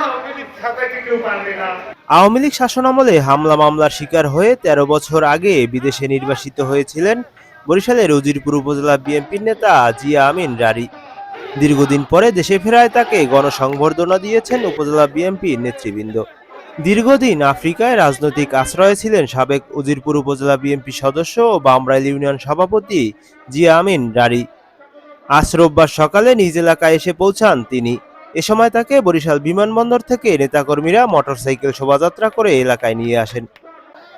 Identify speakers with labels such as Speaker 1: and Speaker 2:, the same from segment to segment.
Speaker 1: আওয়ামী লীগ থাকাইতে কেউ পারবে না।
Speaker 2: আওয়ামী লীগ শাসনামলে হামলা মামলার শিকার হয়ে ১৩ বছর আগে বিদেশে নির্বাসিত হয়েছিলেন বরিশালের উজিরপুর উপজেলা বিএনপির নেতা জিয়া আমিন রারি। দীর্ঘদিন পরে দেশে ফেরায় তাকে গণসংবর্ধনা দিয়েছেন উপজেলা বিএনপির নেতৃবৃন্দ। দীর্ঘদিন আফ্রিকায় রাজনৈতিক আশ্রয়ে ছিলেন সাবেক উজিরপুর উপজেলা বিএনপি সদস্য ও বামরাইল ইউনিয়ন সভাপতি জিয়া আমিন রারি। আজ রোববার সকালে নিজ এলাকায় এসে পৌঁছান তিনি। এ সময় তাকে বরিশাল বিমানবন্দর থেকে নেতাকর্মীরা মোটরসাইকেল শোভাযাত্রা করে এলাকায় নিয়ে আসেন।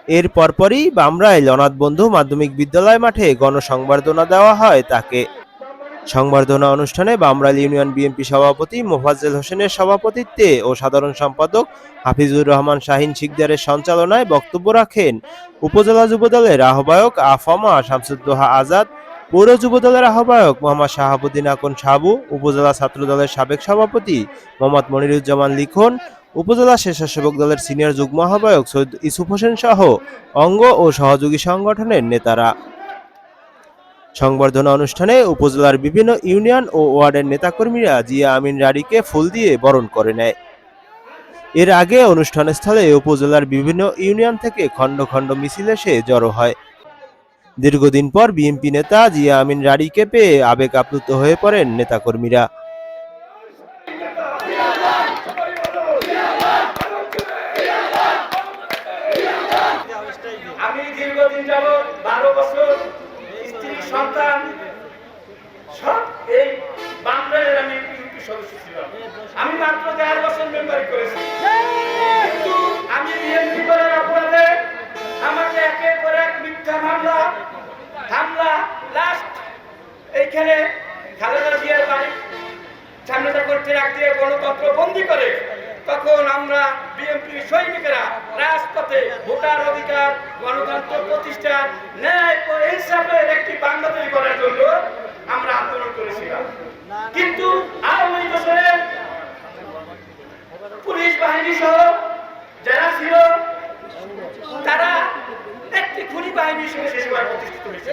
Speaker 2: এর পরপরই বামরাইল অনাথ বন্ধু মাধ্যমিক বিদ্যালয় মাঠে গণসংবর্ধনা দেওয়া হয় তাকে। সংবর্ধনা অনুষ্ঠানে বামরাল ইউনিয়ন বিএনপি সভাপতি মোফাজ্জেল হোসেনের সভাপতিত্বে ও সাধারণ সম্পাদক হাফিজুর রহমান শাহিন শিকদারের সঞ্চালনায় বক্তব্য রাখেন উপজেলা যুবদলের আহ্বায়ক আফামা শামসুদ্দোহা আজাদ, পৌর যুবদলের আহ্বায়ক মোহাম্মদ শাহাবুদ্দিন আকন সাবু, উপজেলা ছাত্রদলের সাবেক সভাপতি মোহাম্মদ মনিরুজ্জামান লিখন, উপজেলা স্বেচ্ছাসেবক দলের সিনিয়র যুগ্ম আহ্বায়ক সৈয়দ ইসুফ হোসেন সহ অঙ্গ ও সহযোগী সংগঠনের নেতারা। সংবর্ধনা অনুষ্ঠানে উপজেলার বিভিন্ন ইউনিয়ন ও ওয়ার্ডের নেতাকর্মীরা জিয়া আমিন রাড়িকে ফুল দিয়ে বরণ করে নেয়। এর আগে অনুষ্ঠানস্থলে উপজেলার বিভিন্ন ইউনিয়ন থেকে খণ্ড খণ্ড মিছিল এসে জড়ো হয়। দীর্ঘদিন পর বিএনপি নেতা জিয়া আমিন রাড়িকে পেয়ে আবেগ আপ্লুত হয়ে পড়েন নেতাকর্মীরা।
Speaker 1: আমি দীর্ঘদিন যাব বারো বছর সন্তান, সব এই বাংলাদেশের আমি ইউপি সদস্য ছিলাম। আমি মাত্র দেড় বছর মেম্বারি করেছি। কিন্তু আমি বিএনপি করার অপরাধে আমাকে একের পর এক মিথ্যা মামলা, হামলা লাস্ট এইখানে খালেদা জিয়ার বাড়ি সামনেটা করতে রাখ দিয়ে গণতন্ত্র বন্দি করে তখন আমরা বিএনপি সৈনিকেরা রাজপথে ভোটার অধিকার, গণতন্ত্র প্রতিষ্ঠা ন্যায় ও ইনসাফের একটি বাংলাদেশ করার জন্য আমরা আন্দোলন করেছিলাম। কিন্তু আওয়ামী বছরে পুলিশ বাহিনী সহ যারা ছিল, তারা একটি খুনি বাহিনী হিসেবে শেষ হওয়ার প্রতিষ্ঠিত হয়েছে।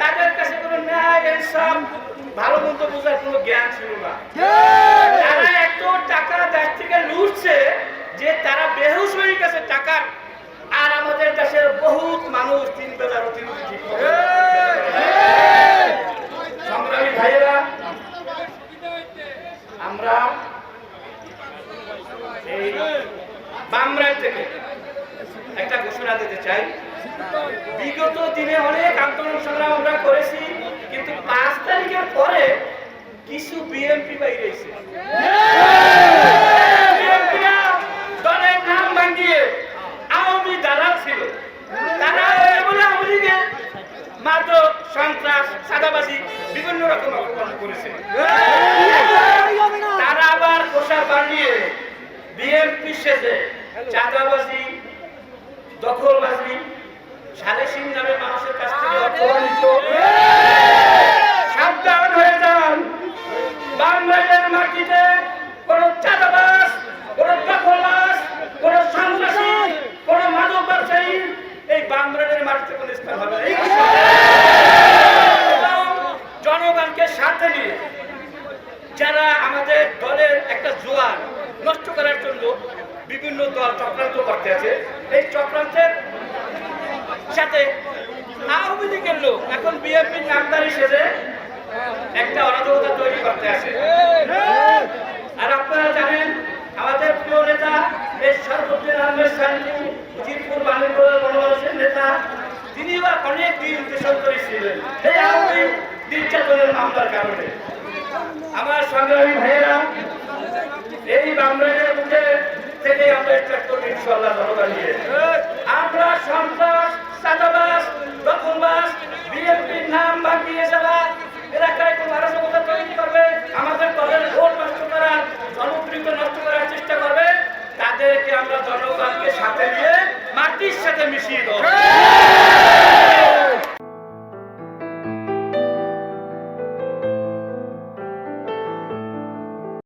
Speaker 1: তাদের কাছে কোনো ন্যায়, ইনসাফ, ভালো মন্দ বোঝার কোনো জ্ঞান ছিল না। টাকা দেশ থেকে লুটছে যে তারা বেহুশ হয়ে গেছে টাকার। আর আমাদের দেশের মানুষ তিন অতিরিক্ত ঠিক মতো সংগ্রামী ভাইয়েরা, আমরা থেকে একটা ঘোষণা দিতে চাই। বিগত দিনে অনেক আন্দোলন সংগ্রাম আমরা করেছি, কিন্তু পাঁচ তারিখের পরে কিছু বিএনপি বাইরেছে বিএনপিরা দলের নাম ভাঙিয়ে আওয়ামী দালাল ছিল তারা বলে আওয়ামী লীগের মাদক সন্ত্রাস সাদাবাজি বিভিন্ন রকম অপকর্ম করেছে। তারা আবার পোশাক বানিয়ে বিএনপি সেজে চাঁদাবাজি, দখলবাজি, সালেসিন নামে মানুষের কাছ থেকে অর্থ সাথে নিয়ে যারা আমাদের দলের একটা জোয়ার নষ্ট করার জন্য বিভিন্ন দল চক্রান্ত করতে আছে, এই চক্রান্তের সাথে আওয়ামী লীগের লোক, এখন বিএনপির নামদারি সেজে একটা অরাজকতা তৈরি করতে আছে। দেশান্তরী এই আওয়ামী নির্যাতনের মামলার কারণে। আমার সংগ্রামী ভাইয়েরা, এই বাংলাদেশের মুখে থেকে আমরা স্টার্ট করব ইনশাল্লাহ জনতা নিয়ে আমরা সন্ত্রাস চাঁদাবাস দখলবাস বিএনপির নাম বাগিয়ে যারা এলাকায় কোনো তৈরি করবে, আমাদের দলের ভোট নষ্ট করার, জনপ্রিয়ত নষ্ট করার চেষ্টা করবে, তাদেরকে আমরা জনগণকে সাথে নিয়ে মাটির সাথে মিশিয়ে দেবো।